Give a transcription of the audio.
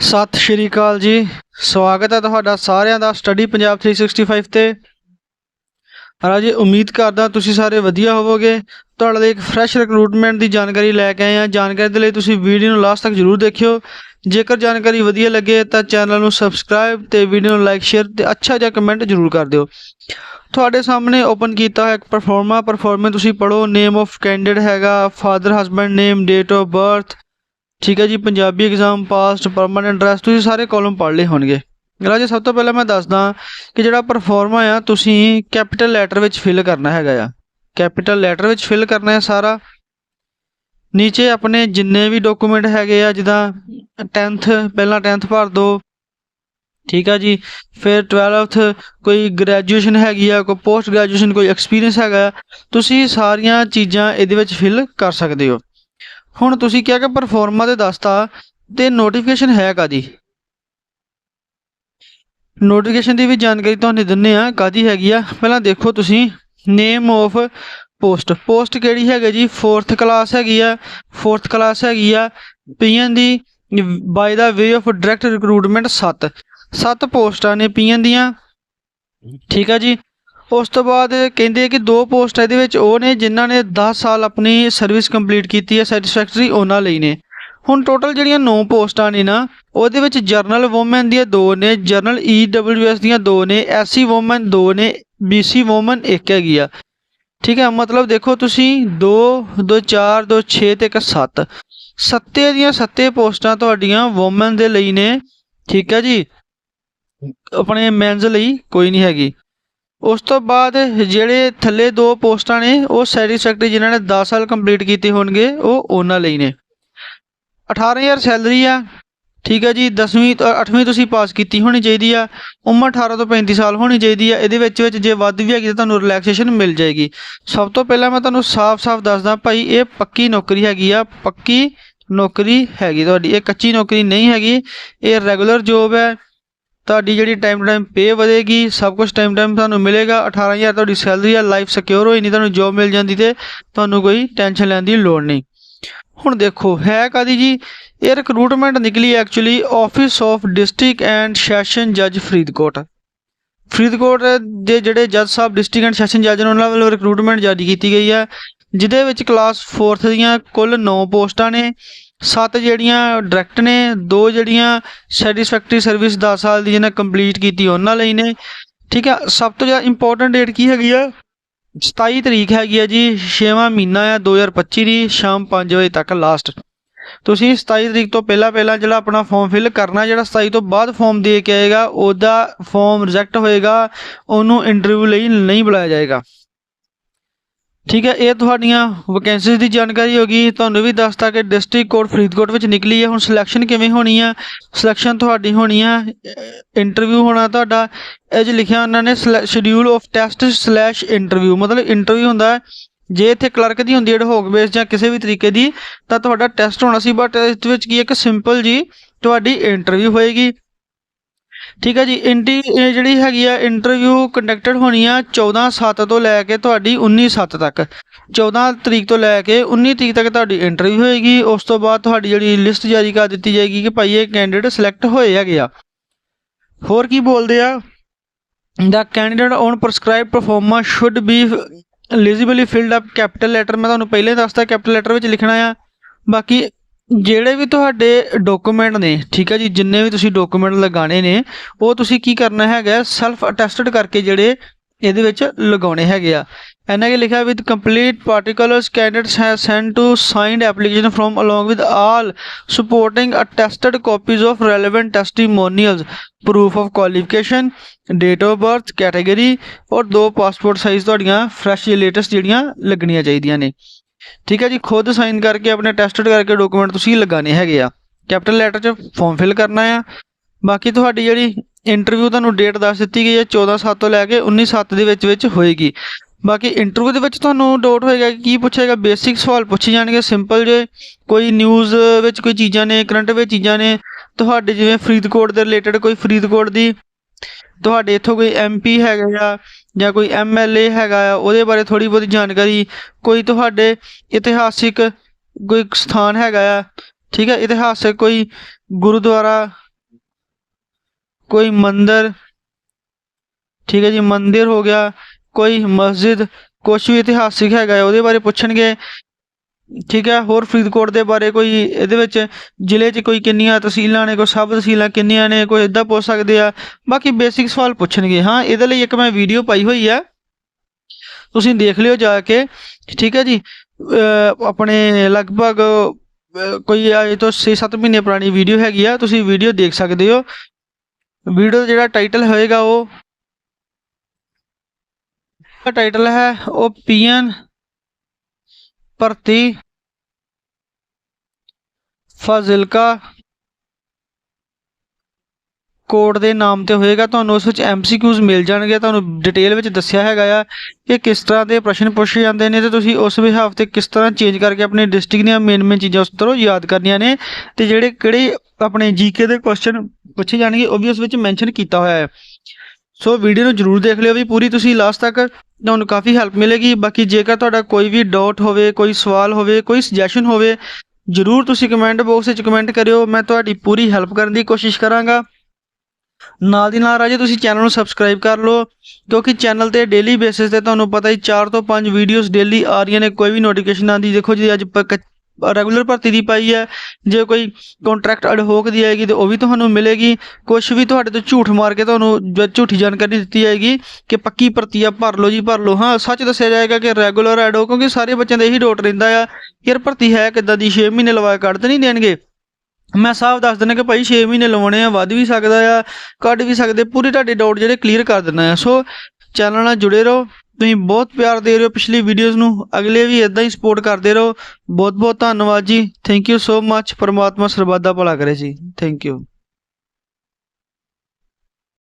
ਸਤਿ ਸ਼੍ਰੀ ਅਕਾਲ ਜੀ। ਸਵਾਗਤ ਹੈ ਤੁਹਾਡਾ ਸਾਰਿਆਂ ਦਾ ਸਟੱਡੀ ਪੰਜਾਬ 365 ਤੇ। ਰਾਜੇ ਉਮੀਦ ਕਰਦਾ ਤੁਸੀਂ ਸਾਰੇ ਵਧੀਆ ਹੋਵੋਗੇ। ਤੁਹਾਡੇ ਲਈ ਇੱਕ ਫਰੈਸ਼ ਰਿਕਰੂਟਮੈਂਟ ਦੀ ਜਾਣਕਾਰੀ ਲੈ ਕੇ ਆਏ ਹਾਂ। ਜਾਣਕਾਰੀ ਦੇ ਲਈ ਤੁਸੀਂ ਵੀਡੀਓ ਨੂੰ ਲਾਸਟ ਤੱਕ ਜਰੂਰ ਦੇਖਿਓ। ਜੇਕਰ ਜਾਣਕਾਰੀ ਵਧੀਆ ਲੱਗੇ ਤਾਂ ਚੈਨਲ ਨੂੰ ਸਬਸਕ੍ਰਾਈਬ ਤੇ ਵੀਡੀਓ ਨੂੰ ਲਾਈਕ ਸ਼ੇਅਰ ਤੇ ਅੱਛਾ ਜਿਹਾ ਕਮੈਂਟ ਜਰੂਰ ਕਰ ਦਿਓ। ਤੁਹਾਡੇ ਸਾਹਮਣੇ ਓਪਨ ਕੀਤਾ ਹੈ ਇੱਕ ਪਰਫਾਰਮਾ ਪਰਫਾਰਮੈਂਸ ਤੁਸੀਂ ਪੜੋ ਨੇਮ ਆਫ ਕੈਂਡੀਡੇਟ ਹੈਗਾ father husband name date of birth ਠੀਕ ਹੈ ਜੀ Punjabi exam past permanent address ਤੁਸੀਂ ਸਾਰੇ ਕਾਲਮ ਪੜ੍ਹ ਲਏ ਹੋਣਗੇ। ਰਾਜੇ ਸਭ ਤੋਂ ਪਹਿਲਾਂ ਮੈਂ ਦੱਸਦਾ ਕਿ ਜਿਹੜਾ ਪਰਫਾਰਮਾ ਆ ਤੁਸੀਂ ਕੈਪੀਟਲ ਲੈਟਰ ਵਿੱਚ ਫਿਲ ਕਰਨਾ ਹੈਗਾ ਆ। ਕੈਪੀਟਲ ਲੈਟਰ ਵਿੱਚ ਫਿਲ ਕਰਨਾ ਹੈ ਸਾਰਾ। ਨੀਚੇ ਆਪਣੇ ਜਿੰਨੇ ਵੀ ਡਾਕੂਮੈਂਟ ਹੈਗੇ ਆ ਜਿੱਦਾਂ 10th ਪਹਿਲਾਂ 10th ਭਰ ਦਿਓ ਠੀਕ ਆ ਜੀ ਫਿਰ 12th ਕੋਈ ਗ੍ਰੈਜੂਏਸ਼ਨ ਹੈਗੀ ਆ ਕੋਈ ਪੋਸਟ ਗ੍ਰੈਜੂਏਸ਼ਨ ਕੋਈ ਐਕਸਪੀਰੀਅੰਸ ਹੈਗਾ ਆ, ਤੁਸੀਂ ਸਾਰੀਆਂ ਚੀਜ਼ਾਂ ਇਹਦੇ ਵਿੱਚ ਫਿਲ ਕਰ ਸਕਦੇ ਹੋ। ਹੁਣ ਤੁਸੀਂ ਕਿਹਾ ਕਿ ਪਰਫਾਰਮਾ 'ਤੇ ਦੱਸਤਾ ਤੇ ਨੋਟੀਫਿਕੇਸ਼ਨ ਹੈ ਕਾਦੀ ਨੋਟੀਫਿਕੇਸ਼ਨ ਦੀ ਵੀ ਜਾਣਕਾਰੀ ਤੁਹਾਨੂੰ ਦਿੰਨੇ ਆ ਕਾਦੀ ਹੈਗੀ ਆ। ਪਹਿਲਾਂ ਦੇਖੋ ਤੁਸੀਂ ਨੇਮ ਆਫ ਪੋਸਟ ਪੋਸਟ ਕਿਹੜੀ ਹੈਗੀ ਜੀ? 4th ਕਲਾਸ ਹੈਗੀ ਆ। 4th ਕਲਾਸ ਹੈਗੀ ਆ। ਪੀਐਨ ਦੀ by the way of direct recruitment 7 7 ਪੋਸਟਾਂ ਨੇ ਪੀਐਨ ਦੀਆਂ। ਠੀਕ ਆ ਜੀ? ਉਸ ਤੋਂ ਬਾਅਦ ਕਹਿੰਦੇ ਕਿ ਦੋ ਪੋਸਟ ਇਹਦੇ ਵਿੱਚ, ਉਹ ਨੇ ਜਿਨ੍ਹਾਂ ਨੇ 10 ਸਾਲ ਆਪਣੀ ਸਰਵਿਸ ਕੰਪਲੀਟ ਕੀਤੀ ਹੈ ਸੈਟੀਸਫੈਕਟਰੀ ਉਹਨਾਂ ਲਈ ਨੇ। ਹੁਣ ਟੋਟਲ ਜਿਹੜੀਆਂ 9 ਪੋਸਟਾਂ ਨੇ ਨਾ, ਉਹਦੇ ਵਿੱਚ ਜਰਨਲ ਔਮਨ ਦੀਆਂ ਦੋ ਨੇ, ਜਰਨਲ ਈਡਬਲਯੂਐਸ ਦੀਆਂ ਦੋ ਨੇ ਐਸਸੀ ਔਮਨ ਦੋ ਨੇ ਬੀਸੀ ਔਮਨ ਇੱਕ ਹੈਗੀ ਆ। ਠੀਕ ਹੈ ਮਤਲਬ ਦੇਖੋ ਤੁਸੀਂ 2 2 4 2 6 ਤੇ ਇੱਕ 7 ਸੱਤੇ ਦੀਆਂ ਸੱਤੇ ਪੋਸਟਾਂ ਤੁਹਾਡੀਆਂ ਔਮਨ ਦੇ ਲਈ ਨੇ। ਠੀਕ ਹੈ ਜੀ। ਆਪਣੇ ਮੈਨਸ ਲਈ ਕੋਈ ਨਹੀਂ ਹੈਗੀ। ਉਸ ਤੋਂ ਬਾਅਦ ਜਿਹੜੇ ਥੱਲੇ ਦੋ ਪੋਸਟਾਂ ਨੇ, ਉਹ ਸੈਟੀਸਫੈਕਟਰੀ ਜਿਨ੍ਹਾਂ ਨੇ 10 ਸਾਲ ਕੰਪਲੀਟ ਕੀਤੇ ਹੋਣਗੇ, ਉਹ ਉਹਨਾਂ ਲਈ ਨੇ। 18000 ਸੈਲਰੀ ਆ, ਠੀਕ ਹੈ ਜੀ 10ਵੀਂ 8ਵੀਂ ਤੁਸੀਂ ਪਾਸ ਕੀਤੀ ਹੋਣੀ ਚਾਹੀਦੀ ਆ, ਉਮਰ 18 ਤੋਂ 35 ਸਾਲ ਹੋਣੀ ਚਾਹੀਦੀ ਆ, ਇਹਦੇ ਵਿੱਚ ਵਿੱਚ ਜੇ ਵੱਧ ਵੀ ਹੈਗੀ ਤਾਂ ਤੁਹਾਨੂੰ ਰਿਲੈਕਸੇਸ਼ਨ ਮਿਲ ਜਾਏਗੀ। ਸਭ ਤੋਂ ਪਹਿਲਾਂ ਮੈਂ ਤੁਹਾਨੂੰ ਸਾਫ਼-ਸਾਫ਼ ਦੱਸਦਾ, ਭਾਈ ਇਹ ਪੱਕੀ ਨੌਕਰੀ ਹੈਗੀ ਆ, ਪੱਕੀ ਨੌਕਰੀ ਹੈਗੀ ਤੁਹਾਡੀ, ਇਹ ਕੱਚੀ ਨੌਕਰੀ ਨਹੀਂ ਹੈਗੀ, ਇਹ ਰੈਗੂਲਰ ਜੋਬ ਹੈ। ਤੁਹਾਡੀ ਜਿਹੜੀ ਟਾਈਮ ਟੂ ਟਾਈਮ ਪੇ ਵਧੇਗੀ, ਸਭ ਕੁਝ ਟਾਈਮ ਟਾਈਮ ਤੁਹਾਨੂੰ ਮਿਲੇਗਾ। 18000 ਤੁਹਾਡੀ ਸੈਲਰੀ ਆ ਲਾਈਫ ਸਿਕਿਉਰ ਹੋਈ ਨਹੀਂ ਤੁਹਾਨੂੰ ਜੋਬ ਮਿਲ ਜਾਂਦੀ ਤੇ ਤੁਹਾਨੂੰ ਕੋਈ ਟੈਨਸ਼ਨ ਲੈਣ ਦੀ ਲੋੜ ਨਹੀਂ। ਹੁਣ ਦੇਖੋ, ਹੈ ਕਾਦੀ ਜੀ? ਇਹ ਰਿਕਰੂਟਮੈਂਟ ਨਿਕਲੀ actually office of district and session ਜੱਜ ਫਰੀਦਕੋਟ। ਫਰੀਦਕੋਟ ਦੇ ਜਿਹੜੇ ਜੱਜ ਸਾਹਿਬ ਡਿਸਟ੍ਰਿਕਟ ਐਂਡ ਸੈਸ਼ਨ ਜੱਜ ਨੇ, ਉਹਨਾਂ ਵੱਲੋਂ ਰਿਕਰੂਟਮੈਂਟ ਜਾਰੀ ਕੀਤੀ ਗਈ ਹੈ, ਜਿਹਦੇ ਵਿੱਚ ਕਲਾਸ 4th ਦੀਆਂ ਕੁੱਲ 9 ਪੋਸਟਾਂ ਨੇ। ਸੱਤ ਜਿਹੜੀਆਂ ਡਾਇਰੈਕਟ ਨੇ, ਦੋ ਜਿਹੜੀਆਂ ਸੈਟੀਸਫੈਕਟਰੀ ਸਰਵਿਸ 10 ਸਾਲ ਦੀ ਜਿਹਨੇ ਕੰਪਲੀਟ ਕੀਤੀ ਉਹਨਾਂ ਲਈ ਨੇ। ਠੀਕ ਹੈ ਸਭ ਤੋਂ ਜ਼ਿਆਦਾ ਇੰਪੋਰਟੈਂਟ ਡੇਟ ਕੀ ਹੈਗੀ ਆ? 27 ਤਰੀਕ ਹੈਗੀ ਆ ਜੀ 6ਵਾਂ ਮਹੀਨਾ ਆ 2025 ਦੀ, ਸ਼ਾਮ 5 ਵਜੇ ਤੱਕ ਲਾਸਟ ਤੁਸੀਂ 27 ਤਰੀਕ ਤੋਂ ਪਹਿਲਾਂ ਪਹਿਲਾਂ ਜਿਹੜਾ ਆਪਣਾ ਫਾਰਮ ਫਿਲ ਕਰਨਾ, ਜਿਹੜਾ 27 ਤੋਂ ਬਾਅਦ ਫਾਰਮ ਦੇ ਕੇ ਆਏਗਾ, ਉਹਦਾ ਫਾਰਮ ਰਿਜੈਕਟ ਹੋਏਗਾ, ਉਹਨੂੰ ਇੰਟਰਵਿਊ ਲਈ ਨਹੀਂ ਬੁਲਾਇਆ ਜਾਏਗਾ। ਠੀਕ ਹੈ, ਇਹ ਤੁਹਾਡੀਆਂ ਵੈਕੈਂਸੀਜ਼ ਦੀ ਜਾਣਕਾਰੀ ਹੋ ਗਈ। ਤੁਹਾਨੂੰ ਵੀ ਦੱਸਤਾ ਕਿ ਡਿਸਟ੍ਰਿਕਟ ਕੋਰਟ ਫਰੀਦਕੋਟ ਵਿੱਚ ਨਿਕਲੀ ਹੈ। ਹੁਣ ਸਿਲੈਕਸ਼ਨ ਕਿਵੇਂ ਹੋਣੀ ਆ ਸਿਲੈਕਸ਼ਨ ਤੁਹਾਡੀ ਹੋਣੀ ਆ ਇੰਟਰਵਿਊ ਹੋਣਾ ਤੁਹਾਡਾ। ਇਹ 'ਚ ਲਿਖਿਆ ਉਹਨਾਂ ਨੇ schedule of test slash interview ਮਤਲਬ ਇੰਟਰਵਿਊ ਹੁੰਦਾ ਜੇ ਇੱਥੇ ਕਲਰਕ ਦੀ ਹੁੰਦੀ ਹੈ ਹੋਕ ਬੇਸ ਜਾਂ ਕਿਸੇ ਵੀ ਤਰੀਕੇ ਦੀ, ਤਾਂ ਤੁਹਾਡਾ ਟੈਸਟ ਹੋਣਾ ਸੀ। ਬਟ ਇਸ ਵਿੱਚ ਕੀ ਇੱਕ ਸਿੰਪਲ ਜੀ ਤੁਹਾਡੀ ਇੰਟਰਵਿਊ ਹੋਏਗੀ। ਠੀਕ ਹੈ ਜੀ ਇੰਟੀ ਇਹ ਜਿਹੜੀ ਹੈਗੀ ਆ ਇੰਟਰਵਿਊ ਕੰਡਕਟਡ ਹੋਣੀ ਆ 14 7 ਤੋਂ ਲੈ ਕੇ ਤੁਹਾਡੀ 19 7 ਤੱਕ। 14 ਤਰੀਕ ਤੋਂ ਲੈ ਕੇ 19 ਤਰੀਕ ਤੱਕ ਤੁਹਾਡੀ ਇੰਟਰਵਿਊ ਹੋਏਗੀ, ਉਸ ਤੋਂ ਬਾਅਦ ਤੁਹਾਡੀ ਜਿਹੜੀ ਲਿਸਟ ਜਾਰੀ ਕਰ ਦਿੱਤੀ ਜਾਏਗੀ ਕਿ ਭਾਈ ਇਹ ਕੈਂਡੀਡੇਟ ਸਿਲੈਕਟ ਹੋਏ ਹੈਗੇ ਆ। ਹੋਰ ਕੀ ਬੋਲਦੇ ਆ? ਦਾ candidate on prescribed proforma should be eligibly filled up capital letter ਮੈਂ ਤੁਹਾਨੂੰ ਪਹਿਲੇ ਦੱਸਤਾ ਕੈਪੀਟਲ ਲੈਟਰ ਵਿੱਚ ਲਿਖਣਾ ਆ। ਬਾਕੀ ਜਿਹੜੇ ਵੀ ਤੁਹਾਡੇ ਡਾਕੂਮੈਂਟ ਨੇ, ਠੀਕ ਹੈ ਜੀ, ਜਿੰਨੇ ਵੀ ਤੁਸੀਂ ਡਾਕੂਮੈਂਟ ਲਗਾਣੇ ਨੇ, ਉਹ ਤੁਸੀਂ ਕੀ ਕਰਨਾ ਹੈਗਾ ਸੈਲਫ ਅਟੈਸਟਡ ਕਰਕੇ ਜਿਹੜੇ ਇਹਦੇ ਵਿੱਚ ਲਗਾਉਣੇ ਹੈਗੇ ਆ। ਇਹਨਾਂ ਕੇ ਲਿਖਿਆ ਵਿਦ ਕੰਪਲੀਟ ਪਾਰਟਿਕੂਲਰਸ ਕੈਂਡੀਡੇਟਸ ਹੈ send to signed application from along with all supporting attested copies of relevant testimonials, proof of qualification date of birth category ਔਰ ਦੋ ਪਾਸਪੋਰਟ ਸਾਈਜ਼ ਤੁਹਾਡੀਆਂ ਫਰੈਸ਼ ਲੇਟੈਸਟ ਜਿਹੜੀਆਂ ਲੱਗਣੀਆਂ ਚਾਹੀਦੀਆਂ ਨੇ। ਠੀਕ ਹੈ ਜੀ, ਖੁਦ ਸਾਈਨ ਕਰਕੇ ਆਪਣੇ ਟੈਸਟਡ ਕਰਕੇ ਡਾਕੂਮੈਂਟ ਤੁਸੀਂ ਲਗਾਣੇ ਹੈਗੇ ਆ। ਕੈਪੀਟਲ ਲੈਟਰ 'ਚ ਫਾਰਮ ਫਿਲ ਕਰਨਾ ਆ। ਬਾਕੀ ਤੁਹਾਡੀ ਜਿਹੜੀ ਇੰਟਰਵਿਊ ਤੁਹਾਨੂੰ ਡੇਟ ਦੱਸ ਦਿੱਤੀ ਗਈ ਹੈ 14 7 ਤੋਂ ਲੈ ਕੇ 19 7 ਦੇ ਵਿੱਚ ਵਿੱਚ ਹੋਏਗੀ। ਬਾਕੀ ਇੰਟਰਵਿਊ ਦੇ ਵਿੱਚ ਤੁਹਾਨੂੰ ਡਾਊਟ ਹੋਏਗਾ ਕਿ ਕੀ ਪੁੱਛੇਗਾ ਬੇਸਿਕ ਸਵਾਲ ਪੁੱਛੇ ਜਾਣਗੇ ਸਿੰਪਲ ਜੇ, ਕੋਈ ਨਿਊਜ਼ ਵਿੱਚ ਕੋਈ ਚੀਜ਼ਾਂ ਨੇ ਕਰੰਟ ਵਿੱਚ ਚੀਜ਼ਾਂ ਨੇ, ਤੁਹਾਡੇ ਜਿਵੇਂ ਫਰੀਦਕੋਟ ਦੇ ਰਿਲੇਟਡ ਕੋਈ ਫਰੀਦਕੋਟ ਦੀ ਤੁਹਾਡੇ ਇੱਥੋਂ ਕੋਈ ਐਮਪੀ ਹੈਗਾ ਆ ਜਾਂ ਕੋਈ ਐਮਐਲਏ ਹੈਗਾ ਆ ਉਹਦੇ ਬਾਰੇ ਥੋੜੀ ਬਹੁਤੀ ਜਾਣਕਾਰੀ ਕੋਈ ਤੁਹਾਡੇ ਇਤਿਹਾਸਿਕ ਕੋਈ ਸਥਾਨ ਹੈਗਾ ਆ ਠੀਕ ਹੈ ਇਤਿਹਾਸਿਕ ਕੋਈ ਗੁਰਦੁਆਰਾ ਕੋਈ ਮੰਦਿਰ ਠੀਕ ਹੈ ਜੀ ਮੰਦਿਰ ਹੋ ਗਿਆ ਕੋਈ ਮਸਜਿਦ ਕੁਛ ਵੀ ਇਤਿਹਾਸਿਕ ਹੈਗਾ ਹੈ, ਉਹਦੇ ਬਾਰੇ ਪੁੱਛਣਗੇ ਠੀਕ ਹੈ, ਹੋਰ ਫਰੀਦਕੋਟ ਦੇ ਬਾਰੇ ਕੋਈ ਇਹਦੇ ਵਿੱਚ ਜ਼ਿਲ੍ਹੇ 'ਚ ਕੋਈ ਕਿੰਨੀਆਂ ਤਹਿਸੀਲਾਂ ਨੇ, ਕੋਈ ਸਬ ਤਹਿਸੀਲਾਂ ਕਿੰਨੀਆਂ ਨੇ, ਕੋਈ ਇਦਾਂ ਪੁੱਛ ਸਕਦੇ ਆ। ਬਾਕੀ ਬੇਸਿਕ ਸਵਾਲ ਪੁੱਛਣਗੇ। ਹਾਂ, ਇਹਦੇ ਲਈ ਇੱਕ ਮੈਂ ਵੀਡੀਓ ਪਾਈ ਹੋਈ ਆ। ਤੁਸੀਂ ਦੇਖ ਲਿਓ ਜਾ ਕੇ। ਠੀਕ ਹੈ ਜੀ। ਆਪਣੇ ਲਗਭਗ ਕੋਈ ਅਜੇ ਤੋਂ 6-7 ਮਹੀਨੇ ਪੁਰਾਣੀ ਵੀਡੀਓ ਹੈਗੀ ਆ। ਤੁਸੀਂ ਵੀਡੀਓ ਦੇਖ ਸਕਦੇ ਹੋ। ਵੀਡੀਓ ਦਾ ਜਿਹੜਾ ਟਾਈਟਲ ਹੋਏਗਾ ਉਹ ਟਾਈਟਲ ਹੈ ਉਹ ਪੀਐਨ ਭਰਤੀ। ਫਾਜ਼ਿਲਕਾ ਕੋਡ ਦੇ ਨਾਮ ਤੇ ਹੋਏਗਾ। ਤੁਹਾਨੂੰ ਉਸ ਵਿੱਚ ਐਮਸੀਕਿਊਜ਼ ਮਿਲ ਜਾਣਗੇ। ਤੁਹਾਨੂੰ ਡਿਟੇਲ ਵਿੱਚ ਦੱਸਿਆ ਹੈਗਾ ਆ ਕਿ ਕਿਸ ਤਰ੍ਹਾਂ ਦੇ ਪ੍ਰਸ਼ਨ ਪੁੱਛੇ ਜਾਂਦੇ ਨੇ ਤੇ ਤੁਸੀਂ ਉਸ ਬਿਹਾਫ ਤੇ ਕਿਸ ਤਰ੍ਹਾਂ ਚੇਂਜ ਕਰਕੇ ਆਪਣੇ ਡਿਸਟ੍ਰਿਕਟ ਦੀਆਂ ਮੇਨ ਮੇਨ ਚੀਜ਼ਾਂ ਉਸ ਤਰ੍ਹਾਂ ਯਾਦ ਕਰਨੀਆਂ ਨੇ ਤੇ ਜਿਹੜੇ ਕਿਹੜੇ ਆਪਣੇ ਜੀਕੇ ਦੇ ਕੁਐਸਚਨ ਪੁੱਛੇ ਜਾਣਗੇ ਉਹ ਵੀ ਉਸ ਵਿੱਚ ਮੈਂਸ਼ਨ ਕੀਤਾ ਹੋਇਆ ਹੈ। ਸੋ ਵੀਡੀਓ ਨੂੰ ਜਰੂਰ ਦੇਖ ਲਿਓ ਵੀ ਪੂਰੀ ਤੁਸੀਂ ਲਾਸਟ ਤੱਕ ਤੁਹਾਨੂੰ ਕਾਫੀ ਹੈਲਪ ਮਿਲੇਗੀ। ਬਾਕੀ ਜੇਕਰ ਤੁਹਾਡਾ ਕੋਈ ਵੀ ਡਾਊਟ ਹੋਵੇ, ਕੋਈ ਸਵਾਲ ਹੋਵੇ, ਕੋਈ ਸੁਜੈਸ਼ਨ ਹੋਵੇ, ਜਰੂਰ ਤੁਸੀਂ ਕਮੈਂਟ ਬਾਕਸ ਵਿੱਚ ਕਮੈਂਟ ਕਰਿਓ। ਮੈਂ ਤੁਹਾਡੀ ਪੂਰੀ ਹੈਲਪ ਕਰਨ ਦੀ ਕੋਸ਼ਿਸ਼ ਕਰਾਂਗਾ। ਨਾਲ ਦੀ ਨਾਲ ਰਾਜੇ, ਤੁਸੀਂ ਚੈਨਲ ਨੂੰ ਸਬਸਕ੍ਰਾਈਬ ਕਰ ਲਓ, ਕਿਉਂਕਿ ਚੈਨਲ ਤੇ ਡੇਲੀ ਬੇਸਿਸ ਤੇ ਤੁਹਾਨੂੰ ਪਤਾ ਹੀ 4 ਤੋਂ 5 ਵੀਡੀਓਜ਼ ਡੇਲੀ ਆ ਰਹੀਆਂ ਨੇ। ਕੋਈ ਵੀ ਨੋਟੀਫਿਕੇਸ਼ਨ ਆਂਦੀ ਦੇਖੋ ਜੀ, ਅੱਜ ਰੈਗੂਲਰ ਭਰਤੀ ਦੀ ਪਾਈ ਹੈ। ਜੇ ਕੋਈ ਕੰਟਰੈਕਟ ਅਡ ਹੋਕ ਦੀ ਆਏਗੀ ਤੇ ਉਹ ਵੀ ਤੁਹਾਨੂੰ ਮਿਲੇਗੀ। ਕੁਝ ਵੀ ਤੁਹਾਡੇ ਤੋਂ ਝੂਠ ਮਾਰ ਕੇ ਤੁਹਾਨੂੰ ਝੂਠੀ ਜਾਣਕਾਰੀ ਦਿੱਤੀ ਜਾਏਗੀ ਕਿ ਪੱਕੀ ਭਰਤੀ ਆ, ਭਰ ਲਓ ਜੀ, ਭਰ ਲਓ। ਹਾਂ, ਸੱਚ ਦੱਸਿਆ ਜਾਏਗਾ ਕਿ ਰੈਗੂਲਰ ਐਡ ਹੋ, ਕਿਉਂਕਿ ਸਾਰੇ ਬੱਚਿਆਂ ਦਾ ਇਹੀ ਡਾਊਟ ਰਹਿੰਦਾ ਆ ਯਾਰ ਭਰਤੀ ਹੈ ਕਿੱਦਾਂ ਦੀ 6 ਮਹੀਨੇ ਲਵਾ ਕੱਢ ਤੇ ਨਹੀਂ ਦੇਣਗੇ। ਮੈਂ ਸਾਫ਼ ਦੱਸ ਦਿੰਦਾ ਕਿ ਭਾਈ 6 ਮਹੀਨੇ ਲਵਾਉਣੇ ਆ, ਵੱਧ ਵੀ ਸਕਦਾ ਆ ਕੱਢ ਵੀ ਸਕਦੇ, ਪੂਰੀ ਤੁਹਾਡੇ ਡਾਊਟ ਜਿਹੜੇ ਕਲੀਅਰ ਕਰ ਦਿੰਦਾ ਆ। ਸੋ ਚੈਨਲ ਨਾਲ ਜੁੜੇ ਰਹੋ। ਤੁਸੀਂ ਬਹੁਤ ਪਿਆਰ ਦੇ ਰਹੇ ਹੋ ਪਿਛਲੀ ਵੀਡੀਓਜ਼ ਨੂੰ। ਅਗਲੇ ਵੀ ਇਦਾਂ ਹੀ ਸਪੋਰਟ ਕਰਦੇ ਰਹੋ। ਬਹੁਤ ਬਹੁਤ ਧੰਨਵਾਦ ਜੀ। ਥੈਂਕ ਯੂ ਸੋ ਮੱਚ ਪਰਮਾਤਮਾ ਸਰਬੱਤ ਦਾ ਭਲਾ ਕਰੇ ਜੀ। Thank you